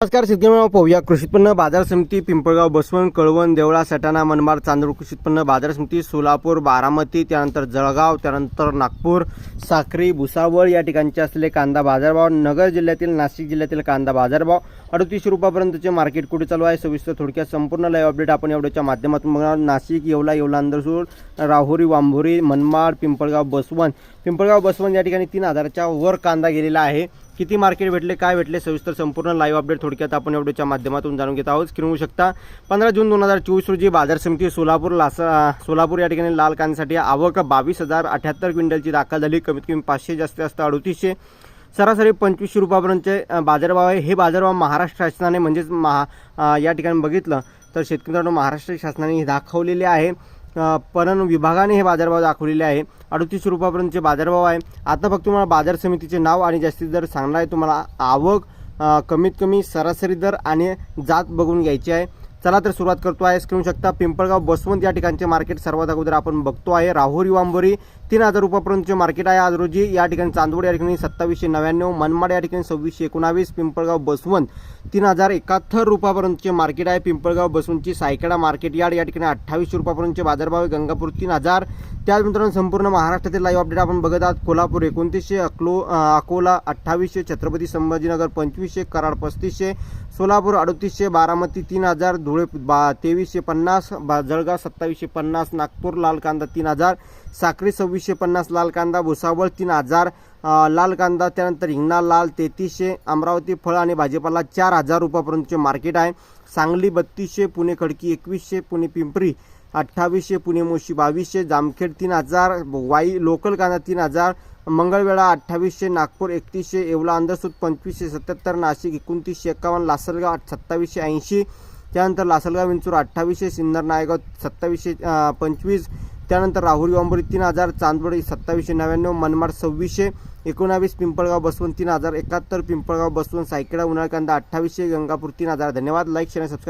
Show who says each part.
Speaker 1: नमस्कार शेतकरी पाहूया. कृषी उत्पन्न बाजार समिती पिंपळगाव बसवण कळवण देवळा सटाणा मनमाड चांदूर कृषी उत्पन्न बाजार समिती सोलापूर बारामती त्यानंतर जळगाव त्यानंतर नागपूर साखरी भुसावळ या ठिकाणचे असलेले कांदा बाजारभाव नगर जिल्ह्यातील नाशिक जिल्ह्यातील कांदा बाजारभाव अडतीसशे रुपयापर्यंतचे मार्केट कुठे चालू आहे? सविस्तर थोडक्यात संपूर्ण लाईव्ह अपडेट आपण एवढ्याच्या माध्यमातून बघणार नाशिक येवला येवला अंदरसूर राहुरी वांभोरी मनमाड पिंपळगाव बसवण पिंपळगाव बसवण या ठिकाणी तीन हजाराच्या वर कांदा गेलेला आहे. किती मार्केट भेटले काय भेटले सविस्तर संपूर्ण लाईव्ह अपडेट थोडक्यात आपण एवढ्याच्या माध्यमातून जाणून घेत आहोत. स्क्रीन होऊ शकता पंधरा जून दोन हजार चोवीस रोजी बाजार समिती सोलापूर लासा सोलापूर या ठिकाणी लाल कांद्यासाठी आवक बावीस हजार अठ्याहत्तर क्विंटलची दाखल झाली. कमीत कमी पाचशे जास्तीत जास्त अडतीसशे. सरासरी पंचवीसशे रुपयापर्यंतचे बाजारभाव आहे. हे बाजारभाव महाराष्ट्र शासनाने म्हणजेच महा या ठिकाणी बघितलं तर शेतकरी महाराष्ट्र शासनाने हे दाखवलेले आहे. पणन विभागाने हे बाजारभाव दाखवलेले आहे. अडतीस रुपयापर्यंतचे बाजारभाव आहे. आता फक्त तुम्हाला बाजार समितीचे नाव आणि जास्तीत दर सांगणार आहे. तुम्हाला आवक कमीत कमी सरासरी दर आणि जात बघून घ्यायची आहे. चला तर सुरुवात करतो आहे. स्क्रीन शकता पिंपळगाव बसवंत या ठिकाणचे मार्केट सर्वात अगोदर आपण बघतो आहे. राहुरी वांबोरी तीन हजार रुपयापर्यंतचे मार्केट आहे आज रोजी. या ठिकाणी चांदवड या ठिकाणी सत्तावीसशे नव्याण्णव मनमाड या ठिकाणी सव्वीसशे एकोणावीस पिंपळगाव बसवंत तीन हजार एकाहत्तर रुपयापर्यंतचे मार्केट आहे. पिंपळगाव बसवंतची सायकडा मार्केट यार्ड या ठिकाणी अठ्ठावीसशे रुपयापर्यंतचे बाजारभाव आहे. गंगापूर तीन हजार त्यानंतर संपूर्ण महाराष्ट्रातील लाईव्ह अपडेट आपण बघत आहात. कोल्हापूर एकोणतीसशे अकलो अकोला अठ्ठावीसशे छत्रपती संभाजीनगर पंचवीसशे कराड पस्तीसशे सोलापूर अडतीसशे बारामती तीन हजार धुळे बा तेवीसशे पन्नास बा जळगाव सत्तावीसशे पन्नास नागपूर लाल कांदा तीन हजार साक्री सव्वीसशे पन्नास लाल कांदा भुसावळ तीन हजार लाल कांदा त्यानंतर हिंगणा लाल तेहतीसशे अमरावती फळ आणि भाजीपाला चार हजार रुपयापर्यंतचे मार्केट आहे. सांगली बत्तीसशे पुणे खडकी एकवीसशे पुणे पिंपरी अठ्ठावीसशे पुणे मोशी बावीसशे जामखेड तीन हजार वाई लोकल कांदा तीन हजार मंगळवेळा अठ्ठावीसशे नागपूर एकतीसशे येवला अंधसूत पंचवीसशे सत्याहत्तर नाशिक एकोणतीसशे एकावन्न लासलगाव सत्तावीसशे ऐंशी त्यानंतर लासलगाव विंचूर अठ्ठावीसशे सिन्नर नायगाव सत्तावीसशे पंचवीस. त्यानंतर राहुरी वांबोरी तीन हजार चांदवडी सत्तावीसशे नव्याण्णव. मनमाड सव्वीसशे. एकोणावीस पिंपळगाव बसवंत तीन हजार एकाहत्तर. पिंपळगाव बसवंत सायकडा उन्हाळकांदा अठ्ठावीसशे. गंगापूर तीन हजार. धन्यवाद. Like share subscribe